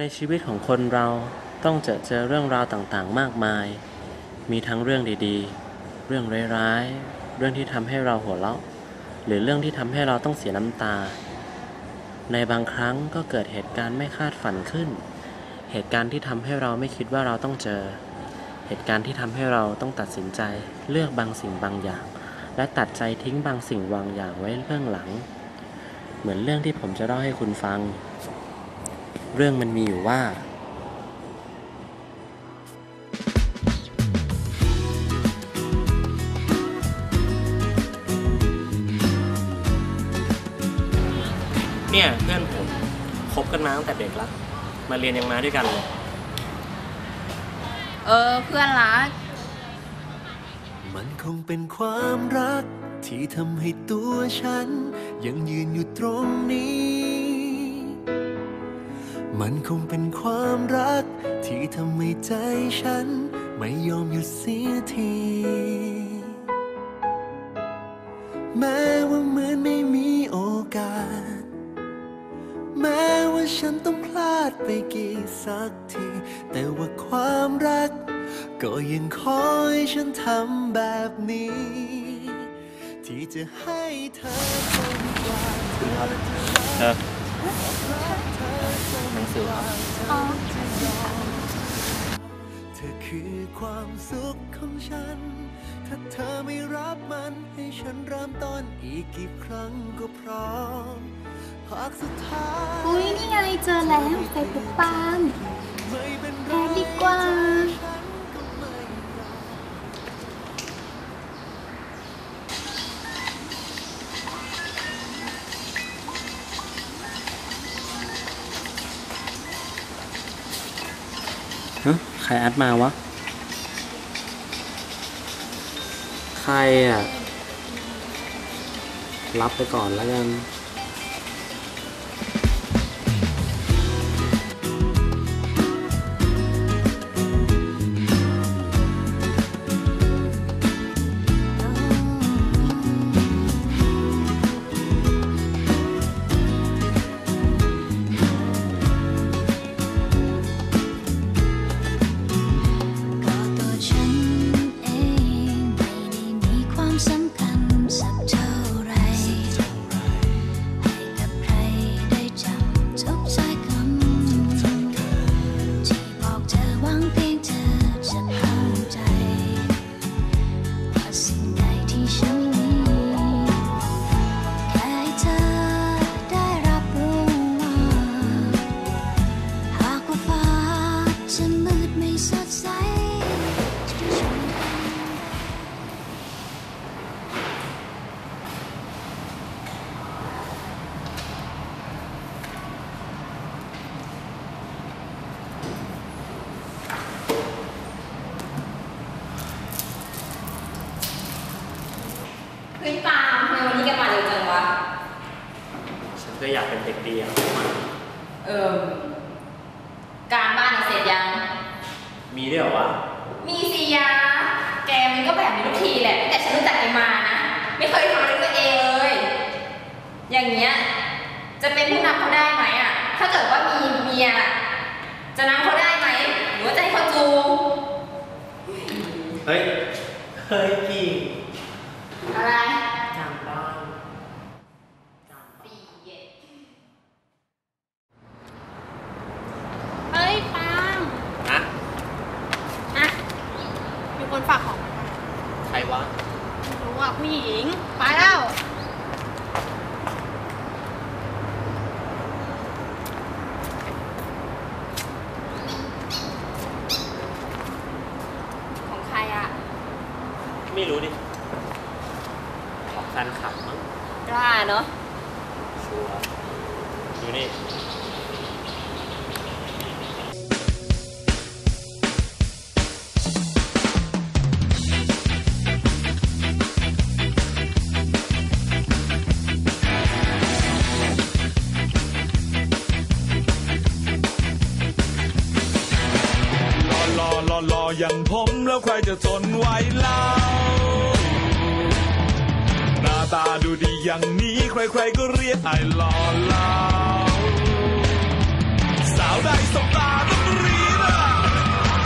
ในชีวิตของคนเราต้องเจอเจอเรื่องราวต่างๆ มากมาย มีทั้งเรื่องดีๆ เรื่องร้ายๆ เรื่องที่ทำให้เราหัวเราะ หรือเรื่องที่ทำให้เราต้องเสียน้ำตา ในบางครั้งก็เกิดเหตุการณ์ไม่คาดฝันขึ้น เหตุการณ์ที่ทำให้เราไม่คิดว่าเราต้องเจอ เหตุการณ์ที่ทำให้เราต้องตัดสินใจเลือกบางสิ่งบางอย่าง และตัดใจทิ้งบางสิ่งบางอย่างไว้เบื้องหลัง เหมือนเรื่องที่ผมจะเล่าให้คุณฟัง เรื่องมันมีอยู่ว่า เนี่ยเพื่อนผมคบกันมาตั้งแต่เด็กแล้วมาเรียนยังมาด้วยกันเลย เออเพื่อนรัก มันคงเป็นความรัก ที่ทำให้ตัวฉัน ยังยืนอยู่ตรงนี้ มันคงเป็นความรัก ที่ทำให้ใจฉัน ไม่ยอมหยุดเสียที แม้ว่าเหมือนไม่มีโอกาส แม้ว่าฉันต้องพลาดไปกี่สักที แต่ว่าความรัก ก็ยังคอยฉันทำแบบนี้ ที่จะให้เธอจนกว่าเธอจะรัก งสือครับอ๋อเธอคือความสุขของฉัน ถ้าเธอไม่รับมันให้ฉันเริ่มต้นอีกกี่ครั้งก็พร้อมหากสุดท้ายอุ้ยนี่ไงเจอแล้วใส่ปุกปามไม่เป็นไรแพ้ดีกว่า ฮะใครแอดมาวะ ใครอะ รับไปก่อนแล้วกัน ฮ้ยปาล์มทำไมวันนี้แกมาเร็วจังวะ ฉันก็อยากเป็นเด็กดีอะเออ การบ้านน่ะเสร็จยัง มีด้วยเหรอวะ มีสิยา แกมันก็แบบนี้ทุกทีแหละตั้งแต่ฉันรู้จักแกมานะ ไม่เคยทำอะไรตัวเองเลย อย่างเงี้ย จะเป็นผู้นำเขาได้ไหมอะ ถ้าเกิดว่ามีเมียอะจะนำเขาได้ไหม หรือว่าจะให้เขาจูง เฮ้ย เฮ้ยพี่ อะไรจำบ้านปีเย็นเฮ้ยปาล์มอะอะมีคนฝากของใครวะไม่รู้อะผู้หญิง ไปแล้ว ของใครอะ ไม่รู้ดิของ แฟนคลับมั้งกล้าเนาะชัวร์ดูนี่รอรอรอรออย่างผมแล้วใครจะทนไหวเล่าหน้า ตาดูดีอย่างนี้ ใครๆก็เรียกไอ้หล่อเหลาสาวาวใดสบตาต้องรีบอะ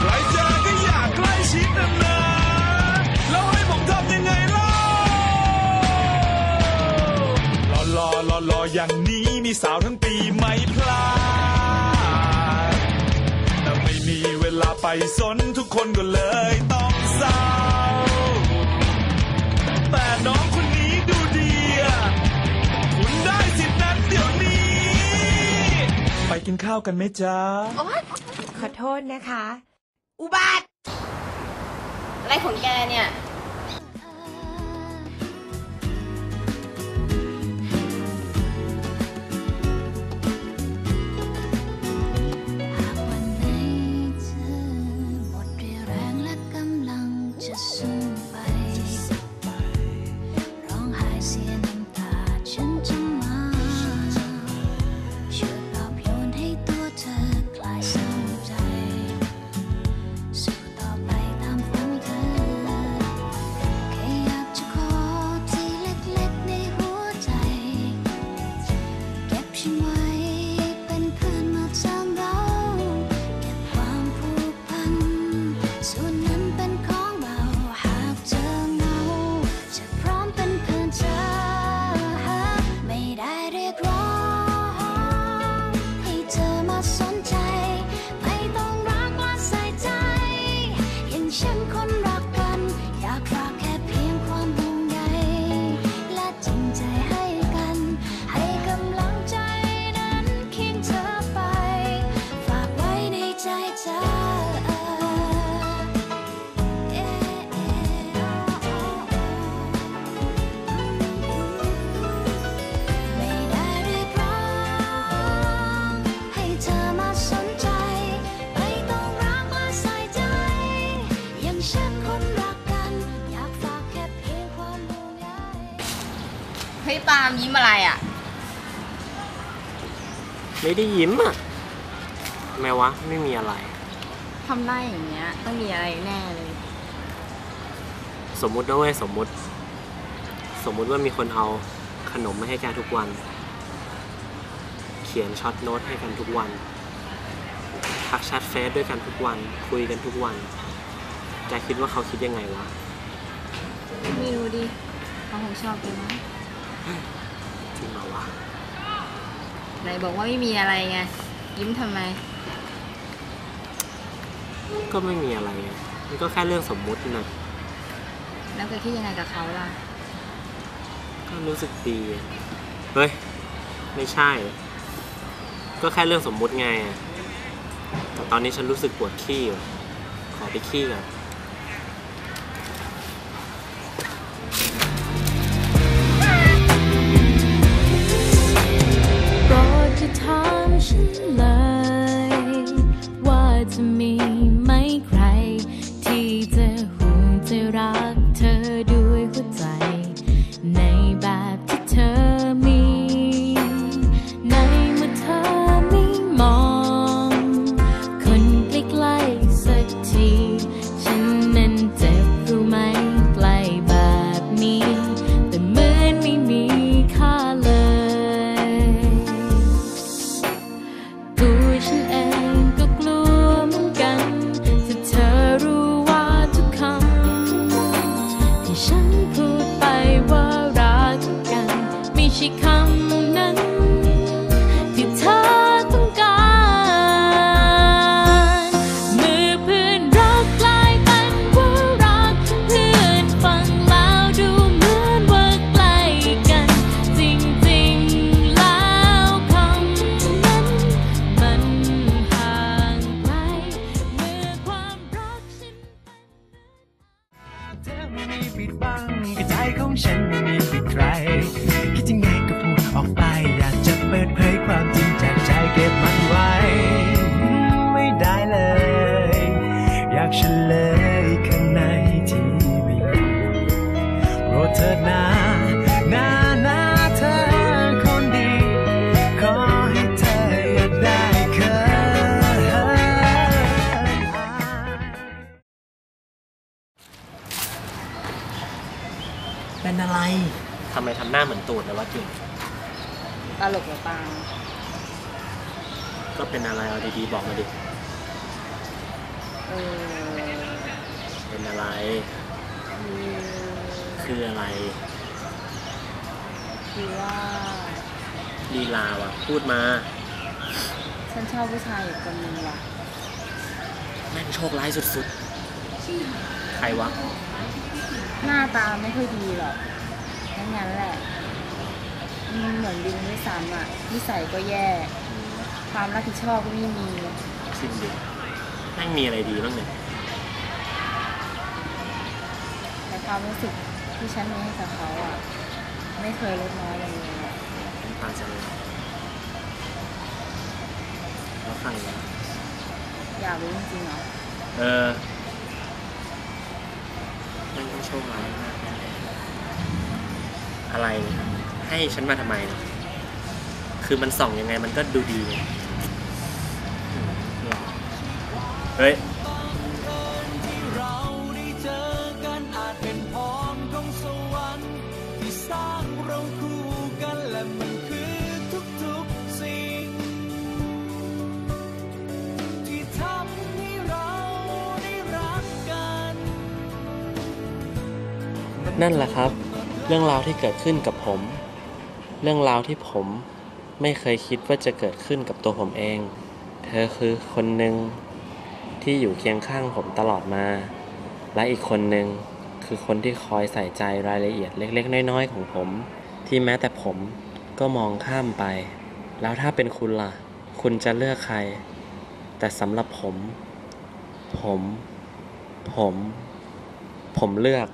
ใครเจอก็อยากใกล้ชิดนะนะแล้วให้ผมทำยังไงเล่ารอรอรอรออย่างนี้มีสาวทั้งปีไม่พลาดแต่ไม่มีเวลาไปสนทุกคนก็เลยต้องเศร้าแต่น้อง กินข้าวกันไหมจ๊ะขอโทษนะคะ อุบาทอะไรของแกเนี่ย ฮ้ยปาล์มยิ้มอะไรอะ ไม่ได้ยิ้มอะทำไมวะ ไม่มีอะไร ทำได้อย่างเงี้ย ต้องมีอะไรแน่เลย สมมุตินะเว้ยสมมุติ สมมุติว่ามีคนเอาขนมมาให้แกทุกวัน เขียนช็อตโน้ตให้กันทุกวันทักแชทเฟซด้วยกันทุกวัน คุยกันทุกวัน แกคิดว่าเขาคิดยังไงวะ ไม่รู้ดิเขาคงชอบแกมั้ง จริงเหรอวะไหนบอกว่าไม่มีอะไรไง ยิ้มทำไม ก็ไม่มีอะไรไงมันก็แค่เรื่องสมมุตินะแล้วแกคิดยังไงกับเขาล่ะ ก็รู้สึกดีอะเฮ้ย ไม่ใช่ ก็แค่เรื่องสมมุติไงอะแต่ตอนนี้ฉันรู้สึกปวดขี้ว่ะขอไปขี้ก่อนามฉัน เป็นอะไรทำไมทำหน้าเหมือนตูดเลยวะกิ่งตลกเหรอปาล์มก็เป็นอะไรเอาดีๆบอกมาดิ เออเป็นอะไร คือคืออะไร คือว่าลีลาวะพูดมา ฉันชอบผู้ชายอีกคนนึงว่ะ แม่งโชคร้ายสุดๆ ใครวะ หน้าตาไม่ค่อยดีหรอกงั้นงั้นแหละมันเหมือนดินด้วยซ้ำอะนิสัยก็แย่ ความรับผิดชอบก็ไม่มีจริงดิแม่งมีอะไรดีบ้างเนี่ยแต่ความรู้สึกที่ฉันมีให้กับเขาอะ ไม่เคยลดน้อยลงเลยอะน้ำตาจะไหลแล้วใครวะอยากรู้จริงๆเหรอเออ แม่งต้องโชคร้ายมากแน่ๆอะไรเนี่ยให้ฉันมาทำไมเนี่ยคือมันส่องยังไงมันก็ดูดีไงอืมหรอเฮ้ย นั่นแหละครับ เรื่องราวที่เกิดขึ้นกับผม เรื่องราวที่ผมไม่เคยคิดว่าจะเกิดขึ้นกับตัวผมเอง เธอคือคนหนึ่งที่อยู่เคียงข้างผมตลอดมา และอีกคนหนึ่งคือคนที่คอยใส่ใจรายละเอียดเล็ก ๆ น้อยๆของผม ที่แม้แต่ผมก็มองข้ามไป แล้วถ้าเป็นคุณล่ะ คุณจะเลือกใคร แต่สำหรับผม ผม ผม ผมเลือก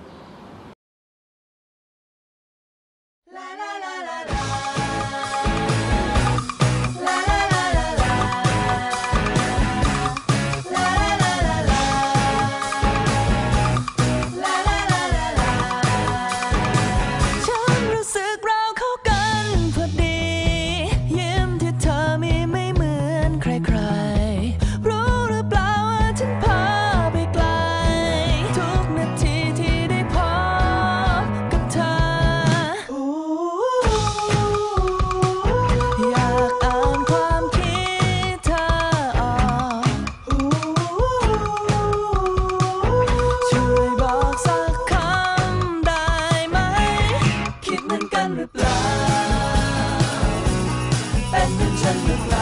เป็น